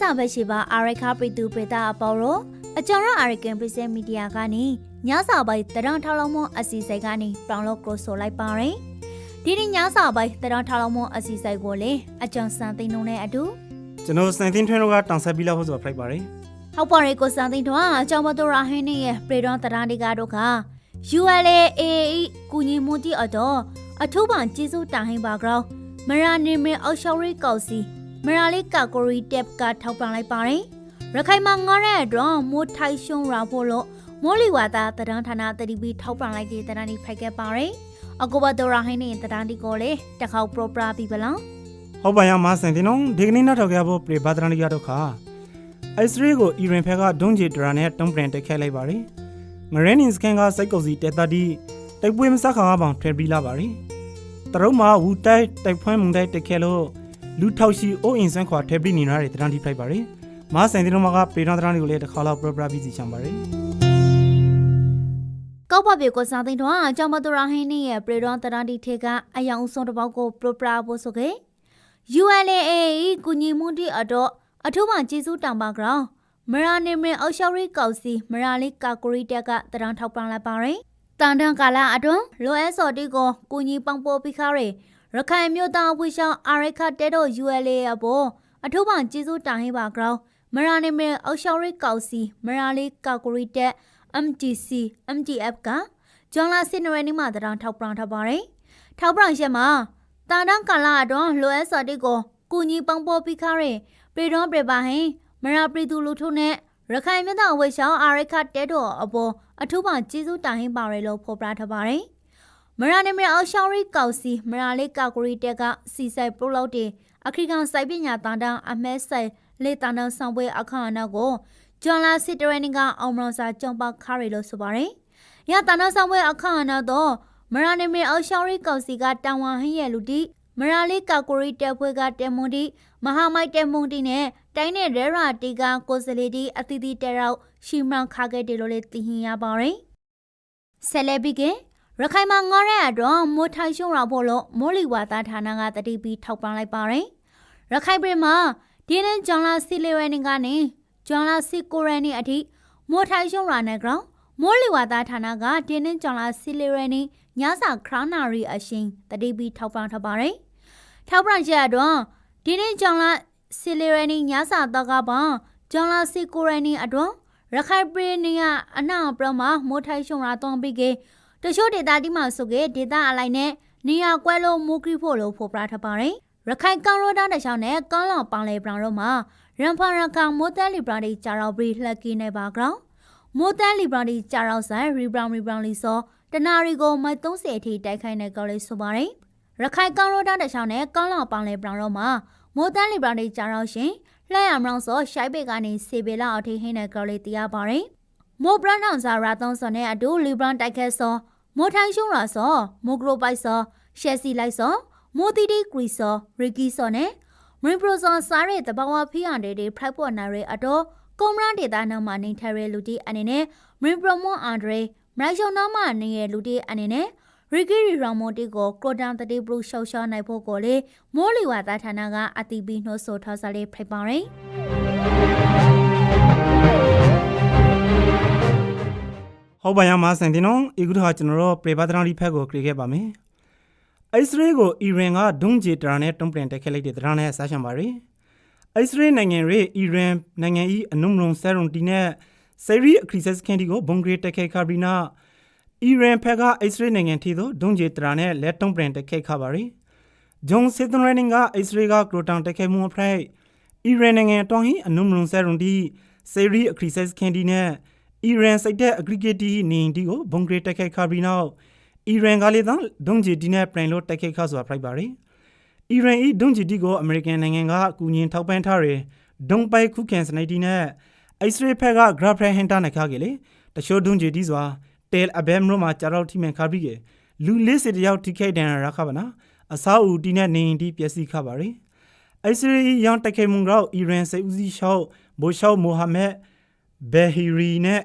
စာဘက်ရှိပါအာရခါပရိတူပေတာအပေါ်ရောအကျော်ရအာရကန်ပရိစက်မီဒီယာကနေညစာပိုင်းတရန်ထောက်လုံးမအစီစိတ်ကနေပြောင်းလို့ကရိုဆိုလိုက်ပါရင်ဒီနေ့ညစာပိုင်းတရန်ထောက်လုံးမအစီစိတ်ကိုလေအကျော်စံသိန်းလုံးနဲ့အတူကျွန်တော်စန်သင်းထွန်းတို့ကတောင်ဆက်ပြီးလောက်ဖို့ဆိုတာဖိုက်ပါတယ်ဟောက်ပါရီကိုစံသိန်းတော့အကျော်မတော်ရဟင်းနေရဲ့ပရိဒွန်တရန်ဒီကာတို့က ULA ကူညီမှုတီအတော့အထူးပန်ကျေးဇူးတာဟင်းပါကြောင်းမရာနေမအောက်ရှော်ရီကောက်စီ မရာလေးကာကိုရီတက်ကထောက်ပံ့လိုက်ပါတယ်ရခိုင်မှာငားတဲ့အတွက်မိုးထိုင်ရှုံရာဖို့လို့မိုးလီဝါတာတရန်ဌာနတတိပီထောက်ပံ့လိုက်တဲ့တရန်ဒီဖိုက်ခဲ့ပါတယ်အကူဘတော်ရဟင်းနေတရန်ဒီကိုလေတစ်ခေါက်ပရိုပရာပြီဗလားဟုတ်ပါရမစန်သင်းတို့ဒီကနေ့နောက်ထောက်ကြဖို့ပြေဘာဒရန်လီယာတို့ခါအိုက်စရေးကိုအီရန်ဖက်ကဒွန်ဂျီဒရာနဲ့တုံးပရင်တက်ခဲလိုက်ပါတယ်မရန်နင်စကန်ကစိုက်ကုတ်စီတက်တာဒီတိုက်ပွဲမစခါပေါင်ထွဲပြီးလာပါတယ်တရုံးမှာဝူတိုက်တိုက်ဖွင့်မှုတိုက်တက်ခဲလို့ လူထောက်ရှိအိုးအင်ဆန်းခွာထွဲပြီးနေရတဲ့တရန်ဒီဖိုက်ပါတယ်မစန်သင်းတို့ကပြေတော်ဒရန်လီကိုလည်းတစ်ခါလောက်ပရပရာပြီးစီချမ်းပါတယ်ကောက်ပါပြေကိုစံသိန်းတော့အကျော်မတော်ရဟင်းနေရဲ့ပရိဒွန်တရန်ဒီထေကအယောင်ဆုံးတစ်ပေါက်ကိုပရိုပရာဖို့ဆိုခဲ့ ULA ကူညီမှုတီအတော့အထူးမှကျေးဇူးတောင်ပါကြောင်းမရာနေမင်အောက်ရှော်ရီကောက်စီမရာလေးကာကိုရီတက်ကတရန်ထောက်ပံ့လိုက်ပါရင်တန်တန်ကာလာအတွန်းလိုအပ်စော်တီကိုကူညီပံ့ပိုးပေးခါရ ရခိုင်မြို့သားဝှရှောင်းအာရခတဲတော့ ULA အပေါ်အထူးမှကျေးဇူးတောင်ဟိပါကြောင်းမရာနေမင်အောက်ရှော်ရီကောက်စီမရာလေးကာကိုရီတက် MTC MTF ကဂျွန်လာစင်နရနီမှာတရန်ထောက်ပံ့ထားပါတယ်ထောက်ပံ့ချက်မှာတန်တန်ကာလာအတွန်းလိုအပ်စော်တီကိုကူညီပံ့ပိုးပေးခါရပြေတော့ပြေပါဟင်မရာပရီသူလူထုနဲ့ရခိုင်မြတ်တော်ဝေရှောင်းအာရခတဲတော်အပေါ်အထူးမှကျေးဇူးတိုင်ဟင်းပါရလို့ဖော်ပြထားပါတယ်။ မရာနေမရာအောက်ရှောင်းရီကောက်စီမရာလေးကာကိုရီတက်ကစီဆိုင်ပရိုလောက်တင်အခရီးကန်စိုက်ပညာတန်တန်းအမဲဆိုင်လေတန်တန်းဆောင်ပွဲအခမ်းအနားကိုဂျွန်လာစစ်တရနင်ကအောင်မရွန်စာကျောင်းပါခါရီလို့ဆိုပါတယ်။ရတန်တန်းဆောင်ပွဲအခမ်းအနားတော့မရာနေမရာအောက်ရှောင်းရီကောက်စီကတန်ဝမ်ဟင်းရဲ့လူတီမရာလေးကာကိုရီတက်ပွဲကတဲမွန်တီမဟာမိုက်တဲမွန်တီနဲ့တိုင်းနဲ့ရဲရာတီကကိုစလီတီအသီးသီးတဲရောက်ရှီမန်ခါခဲ့တယ်လို့လည်းသိဟင်ရပါတယ်။ဆယ်လက်ပြီးက ရခိုင်မှာငားတဲ့အတွက်မိုးထိုင်ရှုံရာဖို့လို့မိုးလီဝါသားဌာနကတတိပြီးထောက်ပံ့လိုက်ပါတယ်။ရခိုင်ပြည်မှာဒီနေ့ဂျွန်လာစီလီဝဲနေကနေဂျွန်လာစီကိုရန်နေအထိမိုးထိုင်ရှုံရာနဲ့ကောင်မိုးလီဝါသားဌာနကဒီနေ့ဂျွန်လာစီလီဝဲနေညစာခရနာရီအရှင်တတိပြီးထောက်ပံ့ထားပါတယ်။ထောက်ပံ့ချက်အတွက်ဒီနေ့ဂျွန်လာစီလီရနီညစာတော့ကပါဂျွန်လာစီကိုရနီအတွန်းရခိုင်ပြည်နီယာအနာပရမမိုးထိုင်ရှုံရာတောင်းပြီးကေ တချို့ဒေသတိမှဆိုကေဒေသအလိုက်နဲ့နေရကွဲလို့မူကရီဖို့လို့ဖော်ပြထားပါတယ်ရခိုင်ကောင်ရိုဒါတချောင်းနဲ့ကောင်းလောင်ပောင်လေပရောင်တို့မှာရန်ဖန်ရကောင်မိုးတဲလီဘရာဒီဂျာရောဘရီလက်ကီနေပါကောင်မိုးတဲလီဘရာဒီဂျာရောဆိုင်ရီဘရောင်ရီဘရောင်လီစောတနာရီကိုမိုက်30အထိတိုက်ခိုက်နေကြလေဆိုပါတယ်ရခိုင်ကောင်ရိုဒါတချောင်းနဲ့ကောင်းလောင်ပောင်လေပရောင်တို့မှာမိုးတန်းလီဘရာနေကြတော့ရှင်လှရမလောင်စောရှိုက်ပေကနေစေပေလာအထိဟင်းတဲ့ကလေးတရားပါတယ်မိုးဘရန်ထောင်စာရာသုံးစောနဲ့အတူလီဘရန်တိုက်ခက်စော မိုးထိုင်းရှုံးရာစောမိုးဂရိုပိုက်စောရှက်စီလိုက်စောမိုးတီတီဂရီစောရီကီစောနဲ့မရင်ပရိုစောစားတဲ့တဘာဝဖီးရန်တွေဖိုက်ပေါ်နာရဲအတော့ကွန်မရန်ဒေတာနောက်မှာနေထိုင်ရလူတီအနေနဲ့မရင်ပရိုမွန်အန်ဒရေမရိုက်ရှုံနောက်မှာနေရလူတီအနေနဲ့ရီဂီရီရောင်မွန်တီကိုကရိုတန်တတိဘရုရှော့ရှော့နိုင်ဖို့ကိုလေမိုးလီဝါသားဌာနကအတီးပြီးနှိုးဆိုထားစားလေးဖိတ်ပါရယ် ဟုတ်ပါရမစန်တင်နော်အခုတော့ကျွန်တော်တို့ပြေဘာဒရန်လီဖက်ကိုကြည့်ခဲ့ပါမယ်အိုက်စရေးကိုအီရန်ကဒုံဂျီတရာနဲ့တုံးပလန်တက်ခဲ့လိုက်တဲ့ဒရန်နဲ့ဆက်ရှံပါရယ်အိုက်စရေးနိုင်ငံရဲ့အီရန်နိုင်ငံဤအနုမရုံဆဲရုံတီနဲ့ဆီရီအခရီဆက်ကန်ဒီကိုဘုံဂရေတက်ခဲ့ခါပြီးနာအီရန်ဖက်ကအိုက်စရေးနိုင်ငံထီသို့ဒုံဂျီတရာနဲ့လက်တုံးပလန်တက်ခဲ့ခါပါရယ်ဂျုံစစ်တန်ရနင်ကအိုက်စရေးကကရိုတန်တက်ခဲ့မှုအဖရိုက်အီရန်နိုင်ငံတောင်းဟီအနုမရုံဆဲရုံတီဆီရီအခရီဆက်ကန်ဒီနဲ့ အီရန်စိတ်တဲ့အဂရီဂေတီနေတီကိုဘုံဂရေတက်ခိုက်ခါပြီးနောက်အီရန်ကလေးသောဒုံဂျီတီနဲ့ပရင်လို့တက်ခိုက်ခါဆိုတာဖိုက်ပါရီအီရန်ဤဒုံဂျီတီကိုအမေရိကန်နိုင်ငံကအကူအညီထောက်ပံ့ထားတယ်ဒုံပိုက်ခုကန်စနိုက်တီနဲ့အိုက်စရေးဖက်ကဂရဖရဟန်တာနဲ့ခါကေလေတချို့ဒုံဂျီတီစွာတဲလ်အဘမ်ရိုမှာကြာတော့ထိမှန်ခါပြီးကေလူလေးစစ်တယောက်ထိခိုက်ဒဏ်ရာရခပါနာအစာအူတီနဲ့နေရင်တီပျက်စီးခပါရီအိုက်စရေးရောင်းတက်ခိုက်မှုကတော့အီရန်စိတ်ဦးစီးရှောက်ဘိုရှောက်မိုဟာမက်ဘယ်ဟီရီနဲ့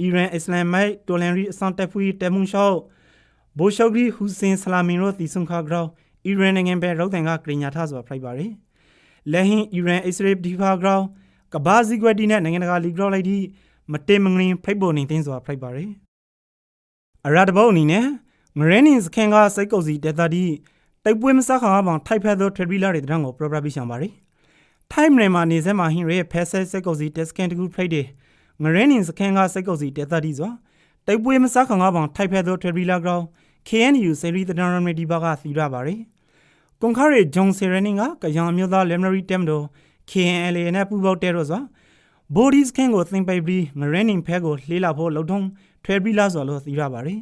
အီရန်အစ္စလာမ်မိုက်တော်လန်ရီအစန်တက်ဖူတမွန်ရှောက်ဘိုရှောက်ဂရီဟူစင်ဆလာမင်ရောတီဆွန်ခါဂရောင်းအီရန်နိုင်ငံပဲရောက်တဲ့ကကရင်ညာထဆိုဖိုက်ပါရီလက်ဟင်အီရန်အစ္စရေးဒီဖာဂရောင်းကဘာစီကွက်တီနဲ့နိုင်ငံတကာလီဂရောလိုက်တီမတင်မငရင်ဖိတ်ပေါ်နေသိန်းစွာဖိတ်ပါရယ်အရာတဘောအနေနဲ့ငရင်းနင်းစခင်ကစိတ်ကုပ်စီဒေတာတီတိုက်ပွဲမစခါအောင်ထိုက်ဖက်သောထရီလာတွေတန်းကိုပရိုပရာပြရှံပါရယ်ထိုင်းမြန်မာနေစဲမှာဟင်ရဲဖက်ဆက်စိတ်ကုပ်စီတက်စကန်တကူဖိတ်တယ် ငရင်းနင်းစခင်ကစိတ်ကုပ်စီဒေတာတီစွာတိုက်ပွဲမစခါအောင်ထိုက်ဖက်သောထရီလာကောင် KNU စေရီတဒန်ရမတီဘာကသီရပါရယ်ကွန်ခါရီဂျုံဆေရနင်းကကယံမျိုးသားလက်မရီတက်မတော် KNLA နဲ့ပူပေါတဲတော့စွာ bodies can ကိုသင်ပိတ်ပြီး marine ဖဲကိုလှေးလာဖို့လှုပ်ထုံးထွဲပြီးလားဆိုလို့သိရပါတယ်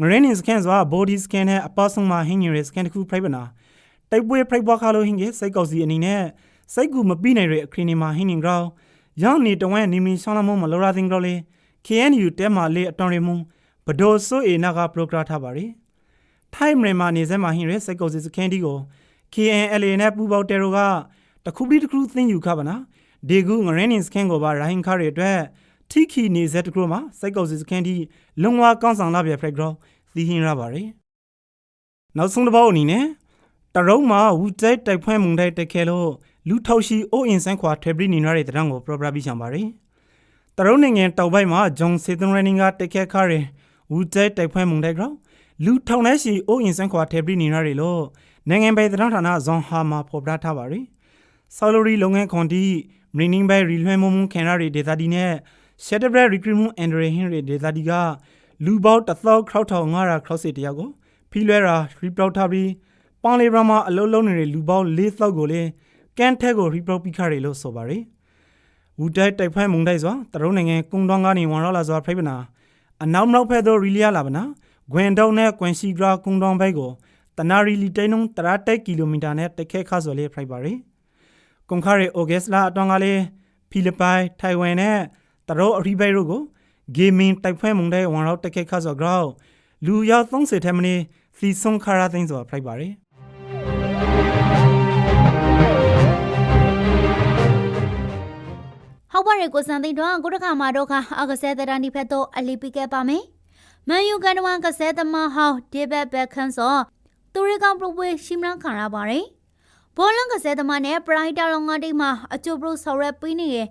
marine scan ဆိုတာ body scan နဲ့အပတ်ဆုံးမှာဟင်းရယ် scan တစ်ခု private နာတိုက်ပွဲ private ခါလို့ဟင်းကစိတ်ကောက်စီအနေနဲ့စိတ်ကူမပြီးနိုင်တဲ့အခရီးနေမှာဟင်းနေကြောင်း ရောင်းနေတဝဲနေမီဆောင်လမမလောရာတင်ကြောလေ KNU တဲမှာလေအတော်ရမှုဘဒိုဆိုအေနာက program ထားပါတယ်ထိုင်းမြန်မာနေစဲမှာဟင်းရယ်စိတ်ကောက်စီ scan ဒီကို KNLA နဲ့ပူပေါတဲတို့ကတခုပြီးတခုသိယူခပါနာဒေဂူငရင်းနင်းစကန်ကိုပါရိုဟင်ခါရအတွက်ထိခီနေစက်တခုမှာစိုက်ကောက်စီစကန်ဒီလုံဝကောင်းဆောင်လာပြဖရက်ဂရောသီဟင်းရပါတယ်နောက်ဆုံးတစ်ပေါက်အနေနဲ့တရုံးမှာဝူတိုက်တိုက်ဖွဲမှုန်တိုက်တက်ခဲလို့ လူထောက်ရှိအိုးအင်ဆန်းခွာထွေပြီးနေရတဲ့တရံကိုပရိုပရာပြီးချံပါတယ်တရုံးနိုင်ငံတောက်ပိုင်းမှာဂျုံစေသွန်ရနင်းကတက်ခဲခါရဝူတိုက်တိုက်ဖွဲမှုန်တိုက်ကြောလူထောင်နဲ့ရှိအိုးအင်ဆန်းခွာထွေပြီးနေရတယ်လို့နိုင်ငံပိုင်သတင်းဌာနဇွန်ဟာမှာဖော်ပြထားပါတယ်ဆော်လိုရီလုပ်ငန်းခွန်တီ Meaning by ရီလွှဲမှုမှုခင်ရတွေဒေတာဒီနဲ့ Shatterbred Recruitment and Rehin တွေဒေတာဒီကလူပေါင်း1,900 crowd စစ်တယောက်ကိုဖီလွဲရာ report ထားပြီးပန်လီဘရမှာအလုံးလုံးနေတဲ့လူပေါင်း4,000ကိုလည်း ကန်ထက်ကို report ပြီးခရလို့ဆိုပါတယ်။ဝူတိုက်တိုက်ဖိုင်းမုံတိုက်စွာတရုံးနိုင်ငံကုံတောင်းကနေဝန်ရောလာစွာဖိပနာအနောက်နောက်ဖက်သို့ရီလျာလာပနာဂွင်တောင်းနဲ့ကွန်စီဂရာကုံတောင်းဘိုက်ကိုတနာရီလီတိုင်နုံတရာတိုက်ကီလိုမီတာနဲ့တက်ခဲခါဆိုလေးဖိုက်ပါတယ်။ကွန်ခါရီအိုဂက်စလာအတောင်ကလေးဖိလစ်ပိုင်ထိုင်ဝမ်နဲ့တရောအရီဘိုင်တို့ကိုဂေမင်တိုက်ဖွဲမှုန်တဲ့ဝန်ရောက်တက်ခက်ခါဆိုကြောက်လူရောက်30ထက်မနည်းစီဆွန်ခါရာသိန်းဆိုဖိုက်ပါတ ဟုတ်ပါရဲ့ကိုစံသိန်းတော့ကိုတခါမှာတော့ခါအကဆဲတရန်ဒီဖက်တော့အလီပိခဲ့ပါမယ်မန်ယူကန်တဝန်ကဆဲသမားဟောင်းဒီဘက်ဘက်ခန်းစောသူရိကောင်ပရိုပွဲရှိမလန်းခံရပါတယ်ဘောလန်ကဆဲသမားနဲ့ပရိုက်တာလောင်ငါတိမှာအချို့ပရိုဆော်ရက်ပေးနေရဲ့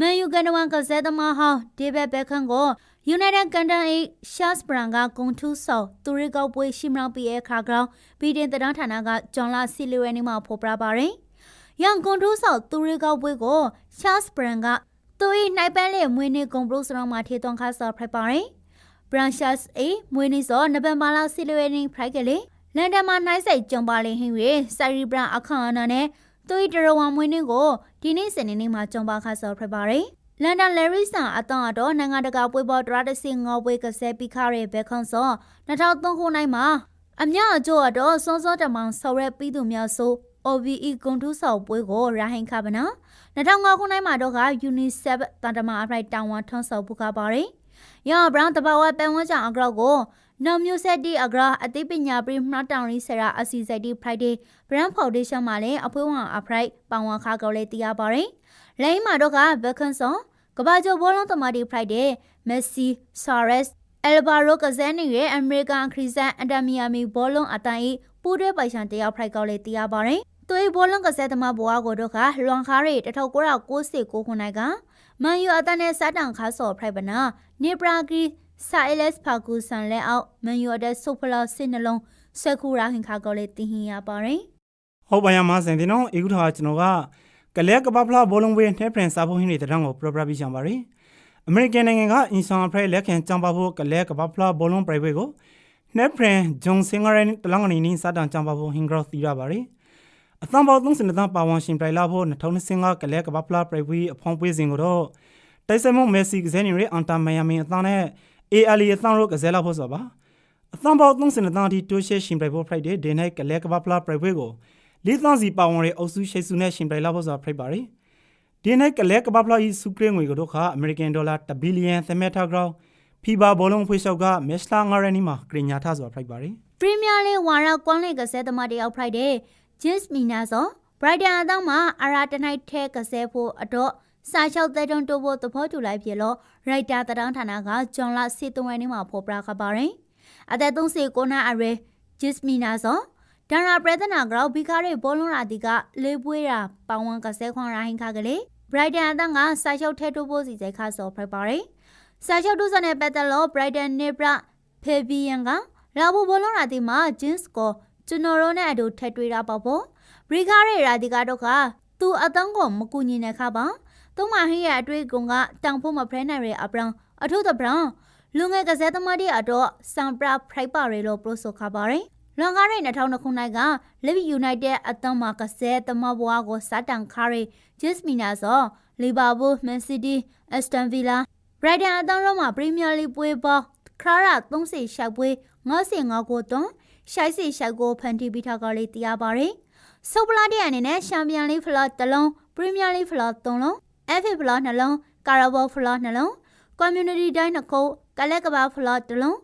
မန်ယူကန်တဝန်ကဆဲသမားဟောင်းဒီဘက်ဘက်ခန်းကို United Kingdom ၏ရှတ်စပရန်ကဂုံထူးဆော်သူရိကောင်ပွဲရှိမလန်းပြရဲ့ခါကောင်ဘီဒင်တရန်ဌာနကဂျွန်လာစီလီဝဲနေမှာဖော်ပြပါတယ် ရန်ကုန်ထူးဆော်သူရိကောင်ပွဲကိုရှတ်စပရန်ကသူ၏နှိုက်ပန်းလေမွေးနေ့ဂုံပရိုစရောင်းမှာထေသွန်ခါဆော်ဖရိုက်ပါတယ်ဘရန်ရှတ်အေမွေးနေ့စောနဗန်ဘာလာစီလီဝဲနေဖရိုက်ကလေးလန်ဒန်မှာနိုင်ဆိုင်ကြုံပါလိမ့်ဟင်း၍စာရီဘရန်အခမ်းအနားနဲ့သူ၏တရဝံမွေးနေ့ကိုဒီနေ့စနေနေ့မှာကြုံပါခါဆော်ဖရိုက်ပါတယ်လန်ဒန်လယ်ရီဆန်အတောင်အတော်နိုင်ငံတကာပွဲပေါ်ဒရာတစီငေါပွဲကဆဲပိခရဲဘက်ခွန်စော2003ခုနှစ်မှာအမြအကျိုးအတော်စောစောတမောင်ဆော်ရဲပြီးသူများဆို OVE ကွန်ထူးဆော်ပွဲကိုရာဟင်ခပနာ2005ခုနှစ်မှာတော့က UNICEF တန်တမအဖရိုက်တောင်ဝန်ထွန်းဆော်ပူကားပါတယ်။ရောဘရောင်းတဘာဝပန်ဝန်းချောင်အကောက်ကိုနော်မျိုးဆက်တီအဂရာအသိပညာပရိမှတ်တောင်ရီဆရာအစီစိုက်တီ Friday Brand Foundation မှာလည်းအဖွဲဝန်အဖရိုက်ပောင်ဝါခါကောလေးတရားပါတယ်။လိုင်းမှာတော့ကဘက်ခွန်ဆော်ကဘာကျော်ဘောလုံးတမာတီ Friday Messi Suarez အယ်ဘာရိုကဇန်နီရဲ့အမေရိကန်ခရီးစံအန်တမီယာမီဘောလုံးအတိုင်းပူးတွဲပိုင်ရှင်တယောက်ဖရိုက်ကောက်လေးတရားပါတယ်။ သွေးဘောလုံးကစားသမားဘွားကိုတော့ကလွန်ခါရီ1969ခုနှစ်ကမန်ယူအတန်းနဲ့စားတောင်ခါဆော်ဖရိုက်ပနာနေပရာဂီဆာအလက်စ်ဖာကူဆန်လဲအောက်မန်ယူအတဲ့ဆိုဖလာစစ်နှလုံးဆက်ခုရာခင်ခါကောလေးတင်ဟင်ရပါတယ်ဟုတ်ပါရမစင်တင်နော်အေကုထာကျွန်တော်ကကလဲကပပလာဘောလုံးဝင်းနဲ့ဖရန်စာဖို့ဟင်းနေတဲ့တန်းကိုပရိုပရာပြီးချင်ပါတယ်အမေရိကန်နိုင်ငံကအင်ဆန်ဖရဲလက်ခံကြံပါဖို့ကလဲကပပလာဘောလုံးပရိုက်ဝေကိုနဲ့ဖရန်ဂျွန်စင်ဂရန်တလောင်းကနေနင်းစတန်ကြံပါဖို့ဟင်ဂရောသီရပါတယ် အသံပေါ30နှစ်သားပါဝန်ရှင်ပြိုင်လာဖို့2025ကလဲကပပလာပရိုက်ဝေအဖောင်းပွေးစဉ်ကိုတော့တိုက်စမုံမက်ဆီကစနေရီအန်တာမိုင်ယာမင်အသံနဲ့ ALA အသံရောကစားလာဖို့ဆိုပါအသံပေါ30နှစ်သားဒီတိုးရှဲရှင်ပြိုင်ဖို့ Friday ဒေနိုင်ကလဲကပပလာပရိုက်ဝေကိုလေးသန်းစီပါဝင်တဲ့အုပ်စုရှိစုနဲ့ရှင်ပြိုင်လာဖို့ဆိုဖိတ်ပါတယ်ဒီနေ့ကလဲကပပလာဤစုကရငွေကတော့ခအမေရိကန်ဒေါ်လာ1ဘီလီယံသမက်ထာဂရောင်းဖီဘာဘောလုံးဖွေးလျှောက်ကမက်စလာငါရနီမှာကရင်ညာထဆိုဖိတ်ပါတယ်ပရီးမီးယားလိဝါရကွန်လိကစားသမားတယောက်ဖရိုက်တဲ့ ဂျစ်မီနာဆိုဘရိုက်တန်အတောင်းမှာအရာတနိုင်ထဲကစားဖို့အတော့စာချုပ်တဲ့တုံတိုးဖို့သဘောတူလိုက်ပြီလို့ရိုက်တာတရောင်းဌာနကဂျွန်လာစီတုံဝဲနေမှာဖော်ပြခဲ့ပါတယ်အသက်39နှစ်အရွယ်ဂျစ်မီနာဆိုဒါရာပရဒနာဂရောဘီကာရီဘောလုံးရာတီကလေးပွေးရာပောင်ဝန်ကဆဲခွန်ရာဟင်ခါကလေး Brighton အသံကစာချုပ်ထဲတိုးဖို့စီစဉ်ခါဆော်ဖိုက်ပါတယ်စာချုပ်တိုးစတဲ့ပတ်သက်လို့ Brighton နေပြဖေဘီယန်ကလာဘူဘောလုံးရာတီမှာ Jeans ကို ကျွန်တော်တို့နဲ့အတူထက်တွေ့တာပေါ့ပေါ့ဘရီကားရဲ့ရာတီကတော့ကသူအတန်းကိုမကူညီနိုင်ခါပါသုံးမဟင်းရဲ့အတွေ့အကြုံကတောင်ဖို့မဖရဲနိုင်ရဲ့အပရန်အထုသပရန်လူငယ်ကစားသမားတွေအတော့စံပရဖရိုက်ပါရလို့ပရိုဆိုခါပါတယ်လွန်ကားတဲ့2000ခုနှစ်က Liv United အသင်းမှာကစားသမားဘွားကိုစတန်ခါရီဂျစ်မီနာဆိုလီဗာပူးမန်စီးတီးအက်စတန်ဗီလာဘရိုက်တန်အသင်းတို့မှာပရီးမီးယားလိပွဲပေါ်ခရာရ30ရှောက်ပွဲ95ကိုတွန်း ရှိုက်စီရှောက်ကိုဖန်တီးပြီးထားကလေးတရားပါတယ်ဆုပ်ပလာတဲ့အနေနဲ့ချန်ပီယံလိဖလော့တစ်လုံးပရီးမီးယားလိဖလော့3လုံး FA ဖလော့နှလုံးကာရာဘောဖလော့နှလုံး Community တိုင်းနှစ်ခုကလက်ကဘာဖလော့တစ်လုံး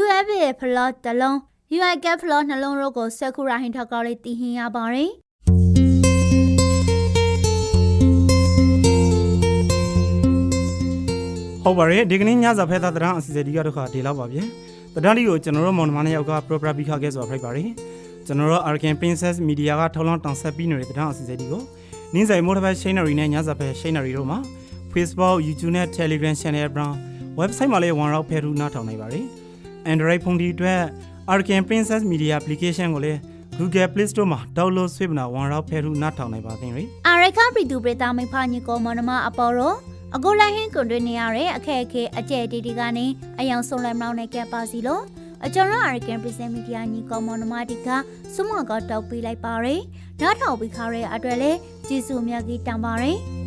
UFA ဖလော့တစ်လုံး UI Cap Floor နှလုံးရောကိုဆက်ခုရာဟင်ထောက်ကလေးတည်ဟင်ရပါတယ်ဟုတ်ပါတယ်ဒီကနေ့ညစာဖဲသားတရားအစီအစဉ်ဒီကတော့ခါဒီလောက်ပါဗျ။ တရားလေးကိုကျွန်တော်တို့မောင်နှမနှစ်ယောက်က proper ပြီးခခဲ့ဆိုဖိုက်ပါတယ်။ကျွန်တော်တို့ Arkan Princess Media ကထောက်လောင်းတောင်ဆက်ပြီးနေတဲ့တရားအစီအစဉ်ဒီကိုနင်းဆိုင်မိုးတစ်ဖက် Scenery နဲ့ညစာဖဲ Scenery တို့မှာ Facebook, YouTube နဲ့ Telegram Channel အပြင် website မှာလည်း one round ဖဲထူနားထောင်နိုင်ပါတယ်။ Android ဖုန်းဒီအတွက် Arkan Princess Media application ကိုလည်း Google Play Store မှာ download ဆွဲပြီးတော့ one round ဖဲထူနားထောင်နိုင်ပါသေးတယ်။အာရခပရီတူပရိသမိဖာညီကောမနမအပေါ်ရော အခုလိုက်ဟင်းကွန်တွင်နေရတဲ့အခက်အခဲအကျဲတီတီကနေအယောင်ဆုံးလဲမောင်းနေကပါစီလို့အကျွန်တော်အာရကန်ပရိစမီဒီယာညီကောမနမတီကစုမကတောက်ပေးလိုက်ပါရယ်ဓာတ်ထောက်ပြီးခါရဲအတွက်လဲကျေးဇူးအများကြီးတောင်းပါရယ်